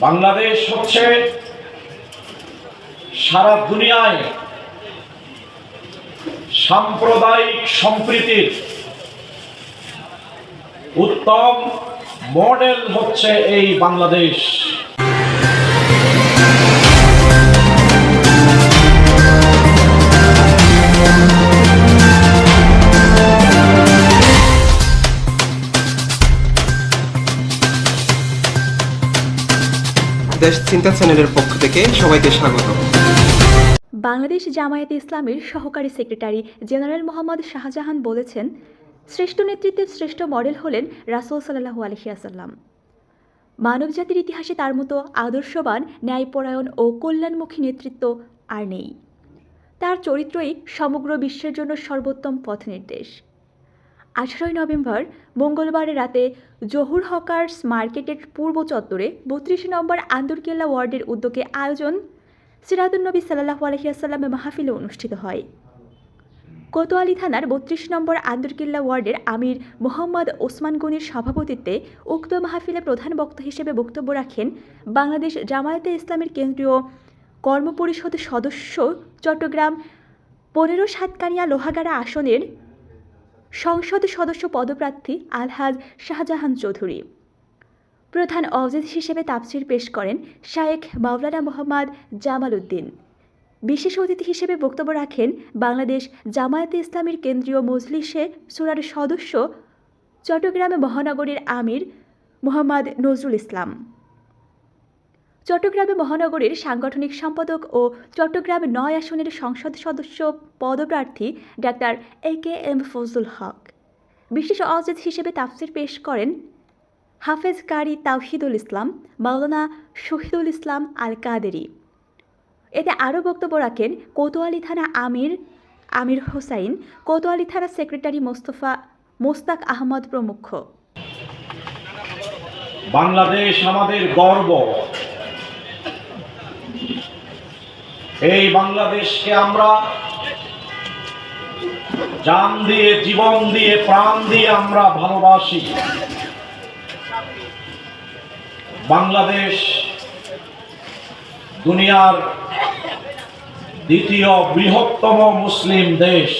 বাংলাদেশ হচ্ছে সারা দুনিয়ায় সাম্প্রদায়িক সম্প্রীতির উত্তম মডেল হচ্ছে এই বাংলাদেশ। দেশ চিন্তা চ্যানেলের পক্ষ থেকে সবাইকে স্বাগত। বাংলাদেশ জামায়াতে ইসলামের সহকারী সেক্রেটারি জেনারেল মোহাম্মদ শাহজাহান বলেছেন, শ্রেষ্ঠ নেতৃত্বের শ্রেষ্ঠ মডেল হলেন রাসুল সাল্লাহু আলহিয়াসাল্লাম মানবজাতির ইতিহাসে তার মতো আদর্শবান, ন্যায়পরায়ণ ও কল্যাণমুখী নেতৃত্ব আর নেই। তার চরিত্রই সমগ্র বিশ্বের জন্য সর্বোত্তম পথ নির্দেশ। আঠারোই নভেম্বর মঙ্গলবার রাতে জহুর হকার্স মার্কেটের পূর্ব চত্বরে বত্রিশ নম্বর আন্দরকেল্লা ওয়ার্ডের উদ্যোগে আয়োজন সিরাজুন্নবী সাল্লাহু আলহিয়াসাল্লামে মাহফিলে অনুষ্ঠিত হয়। কোতোয়ালি থানার বত্রিশ নম্বর আন্দরকিল্লা ওয়ার্ডের আমির মোহাম্মদ ওসমান গনির সভাপতিত্বে উক্ত মাহফিলে প্রধান বক্তা হিসেবে বক্তব্য রাখেন বাংলাদেশ জামায়াতে ইসলামের কেন্দ্রীয় কর্মপরিষদের সদস্য চট্টগ্রাম পনেরো সাতকানিয়া লোহাগাড়া আসনের সংসদ সদস্য পদপ্রার্থী আলহাজ শাহজাহান চৌধুরী। প্রধান অবজেক্ট হিসেবে তাফসির পেশ করেন শায়েখ মাওলানা মোহাম্মদ জামাল উদ্দিন। বিশেষ অতিথি হিসেবে বক্তব্য রাখেন বাংলাদেশ জামায়াতে ইসলামীর কেন্দ্রীয় মজলিসে সুরার সদস্য চট্টগ্রামে মহানগরীর আমির মোহাম্মদ নজরুল ইসলাম। চট্টগ্রামে মহানগরীর সাংগঠনিক সম্পাদক ও চট্টগ্রাম নয় আসনের সংসদ সদস্য পদপ্রার্থী doctor A K M Fazlul Haque. বিশেষ অজেদ হিসেবে তাফসির পেশ করেন হাফেজ কারি তাওহিদুল ইসলাম, মাওলানা শহীদুল ইসলাম আল কাদেরি এতে আরও বক্তব্য রাখেন কোতোয়ালি থানা আমির আমির হোসাইন, কোতোয়ালি থানা সেক্রেটারি মোস্তফা, মোস্তাক আহমদ প্রমুখ। বাংলাদেশ আমাদের গর্ব। এই বাংলাদেশকে আমরা জান দিয়ে, জীবন দিয়ে, প্রাণ দিয়ে আমরা ভালোবাসি। বাংলাদেশ দুনিয়ার দ্বিতীয় বৃহত্তম মুসলিম দেশ।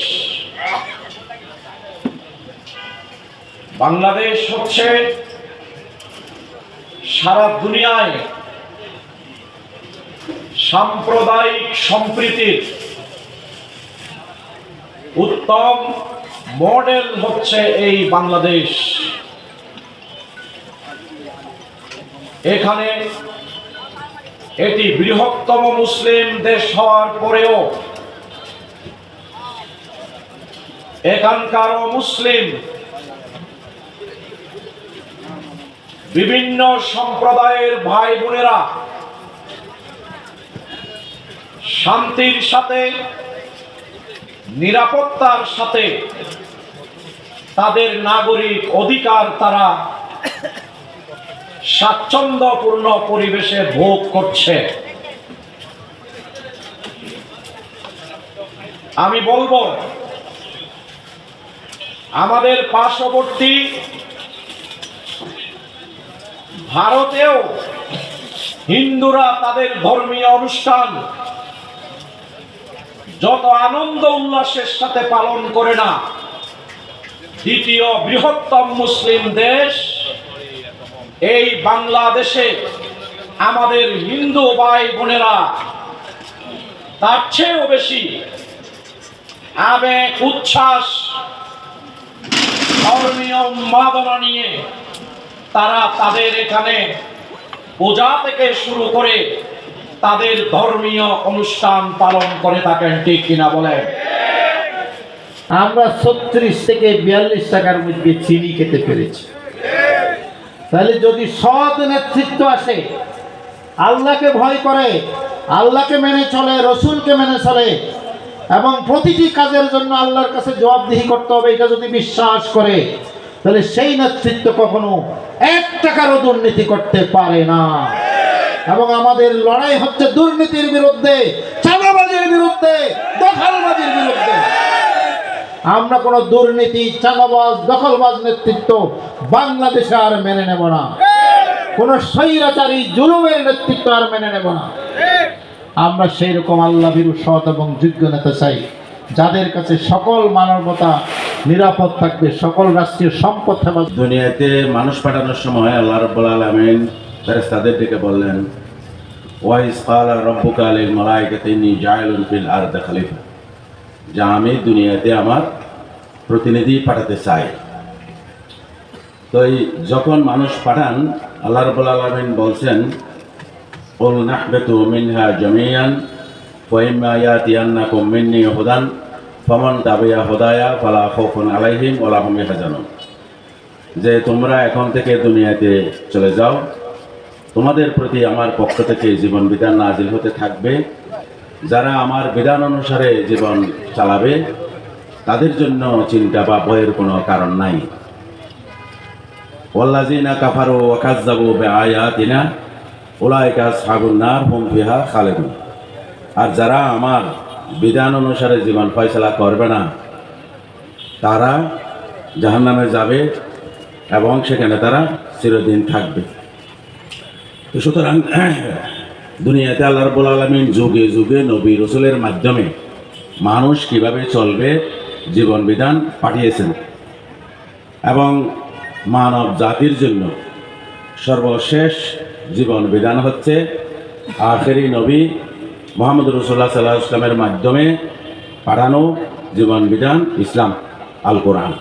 বাংলাদেশ হচ্ছে সারা দুনিয়ায় সাম্প্রদায়িক সম্প্রীতির উত্তম মডেল হচ্ছে এই বাংলাদেশ। এখানে এটি বৃহত্তম মুসলিম দেশ হওয়ার পরেও এখানকারও মুসলিম বিভিন্ন সম্প্রদায়ের ভাই বোনেরা শান্তির সাথে, নিরাপত্তার সাথে তাদের নাগরিক অধিকার তারা স্বাচ্ছন্দ্যপূর্ণ পরিবেশে ভোগ করছে। আমি বলব, আমাদের পার্শ্ববর্তী ভারতেও হিন্দুরা তাদের ধর্মীয় অনুষ্ঠান যত আনন্দ উল্লাসের সাথে পালন করে না, দ্বিতীয় বৃহত্তম মুসলিম দেশ, এই বাংলাদেশে আমাদের হিন্দু ভাই বোনেরা, তার চেয়েও বেশি আবেগ, উচ্ছ্বাস, ধর্মীয় উন্মাদনা নিয়ে তারা তাদের এখানে পূজা থেকে শুরু করে তাদের ধর্মীয় অনুষ্ঠান পালন করে থাকেন, ঠিক কিনা বলেন? আমরা ছত্রিশ থেকে বিয়াল্লিশ টাকার মধ্যে চিনি খেতে পেরেছি। তাহলে যদি সৎ নেতৃত্ব আসে, আল্লাহকে ভয় করে, আল্লাহকে মেনে চলে, রসুলকে মেনে চলে, এবং প্রতিটি কাজের জন্য আল্লাহর কাছে জবাবদিহি করতে হবে, এটা যদি বিশ্বাস করে, তাহলে সেই নেতৃত্ব কখনো এক টাকারও দুর্নীতি করতে পারে না। এবং আমাদের লড়াই হচ্ছে দুর্নীতির বিরুদ্ধে, চাঁদাবাজির বিরুদ্ধে, দখলবাজির বিরুদ্ধে। আমরা কোনো দুর্নীতি, চাঁদাবাজ, দখলবাজ নেতৃত্ব বাংলাদেশে আর মেনে নেব না। কোন স্বৈরাচারী, জুলুমের নেতৃত্ব আর মেনে নেব না। আমরা সেই রকম আল্লাহ ভীরু, সৎ এবং যোগ্য নেতা চাই, যাদের কাছে সকল মানবতা নিরাপদ থাকবে, সকল রাষ্ট্রীয় সম্পদ থাকবে। দুনিয়াতে মানুষ পাঠানোর সময় আল্লাহ রব্বুল আলমেন ফেরেস্তাদের ডেকে বললেন ওয়াইস কাল রব্বুক আলীর মালায়কে তিনি জায়লুন ফিল আর খালিফা, যা আমি দুনিয়াতে আমার প্রতিনিধি পাঠাতে চাই। তো এই যখন মানুষ পাঠান, আল্লাহ রবুল আলমিন বলছেন ওল নাহবেতু মিনহা জমিয়ান ফহিমা ইয়াতিয়ান্নাকুম মিন্নি হুদান, ফমন দাবিয়া হুদায়া ফালা খৌফুন আলাইহিম ওলা ওলাহমি হাজানু যে তোমরা এখন থেকে দুনিয়াতে চলে যাও তোমাদের প্রতি আমার পক্ষ থেকে জীবন বিধান নাজিল হতে থাকবে। যারা আমার বিধান অনুসারে জীবন চালাবে, তাদের জন্য চিন্তা বা ভয়ের কোনো কারণ নাই। ওয়াল্লাযিনা কাফারু ওয়া কাযযাবু বিআয়াতিনা, উলাইকা আসহাবুন নার হুম ফিহা খালিদুন। আর যারা আমার বিধান অনুসারে জীবন ফয়সালা করবে না, তারা জাহান্নামে যাবে এবং সেখানে তারা চিরদিন থাকবে। সুতরাং, দুনিয়াতে আল্লাহ রব্বুল আলমিন যুগে যুগে নবী রসুলের মাধ্যমে মানুষ কীভাবে চলবে জীবন বিধান পাঠিয়েছেন এবং মানব জাতির জন্য সর্বশেষ জীবন বিধান হচ্ছে আখেরি নবী মোহাম্মদ রসুল্লাহ সাল্লাহ ইসলামের মাধ্যমে পাঠানো জীবন বিধান ইসলাম আল কোরআন